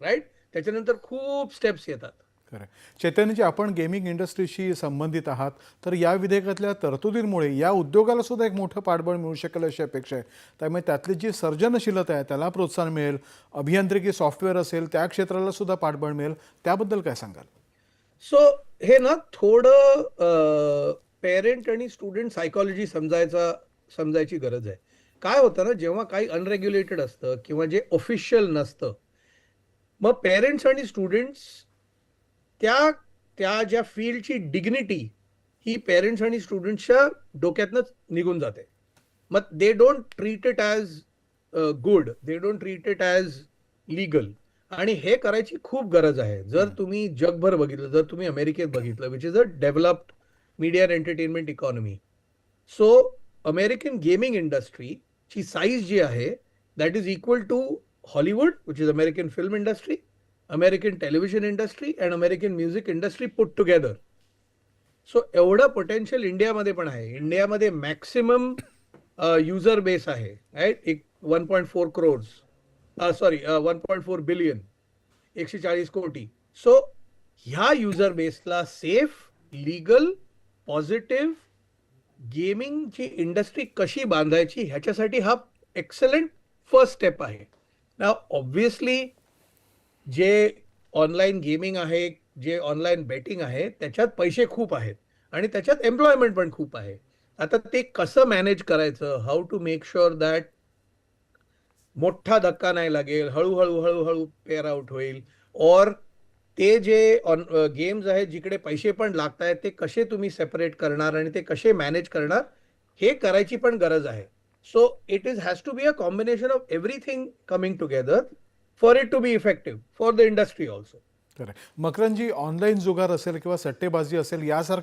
Right? त्याच्यानंतर खूप steps येतात. खरं चैतन्यजी आपण गेमिंग इंडस्ट्रीशी संबंधित आहात. तर या विधेयकातल्या तरतुदींमुळे या उद्योगाला सुद्धा एक मोठं पाठबळ मिळू शकेल अशी अपेक्षा आहे. त्यामुळे त्यातली जी सर्जनशीलता आहे त्याला प्रोत्साहन मिळेल. अभियांत्रिकी सॉफ्टवेअर असेल त्या क्षेत्राला सुद्धा पाठबळ मिळेल. त्याबद्दल काय सांगाल? सो हे ना थोडं पेरेंट आणि स्टुडंट सायकॉलॉजी समजायचा समजायची गरज आहे. काय होतं ना जेव्हा काही अनरेग्युलेटेड असतं किंवा जे ऑफिशियल नसतं मग पेरेंट्स आणि स्टुडंट्स त्या त्या ज्या फील्डची डिग्निटी ही पेरेंट्स आणि स्टुडंट्सच्या डोक्यातनंच निघून जाते. मग they don't treat it as good they don't treat it as legal आणि हे करायची खूप गरज आहे. जर तुम्ही जगभर बघितलं जर तुम्ही अमेरिकेत बघितलं which is a developed media and entertainment economy so American gaming इंडस्ट्रीची size जी आहे that is equal to Hollywood which is American film industry American television industry and American music industry put together so एवढं potential इंडियामध्ये पण आहे. इंडियामध्ये maximum user base आहे right एक one point four crores sorry one point four billion एकशे चाळीस कोटी. सो ह्या युजर बेसला सेफ लिगल पॉझिटिव्ह गेमिंगची इंडस्ट्री कशी बांधायची ह्याच्यासाठी हा एक्सलंट फर्स्ट स्टेप आहे. ना ऑब्व्हियसली जे ऑनलाईन गेमिंग आहे जे ऑनलाईन बेटिंग आहे त्याच्यात पैसे खूप आहेत आणि त्याच्यात एम्प्लॉयमेंट पण खूप आहे. आता ते कसं मॅनेज करायचं? How to make sure that मोठा धक्का नाही लागेल हळूहळू हळूहळू पेअर आउट होईल? और ते जे ऑन गेम्स आहेत जिकडे पैसे पण लागत आहेत ते कसे तुम्ही सेपरेट करणार आणि ते कसे मॅनेज करणार हे करायची पण गरज आहे. so it is has to be a combination of everything coming together for it to be effective for the industry also खरं मकरंजी ऑनलाईन जुगार असेल किंवा सट्टेबाजी असेल यासारख्या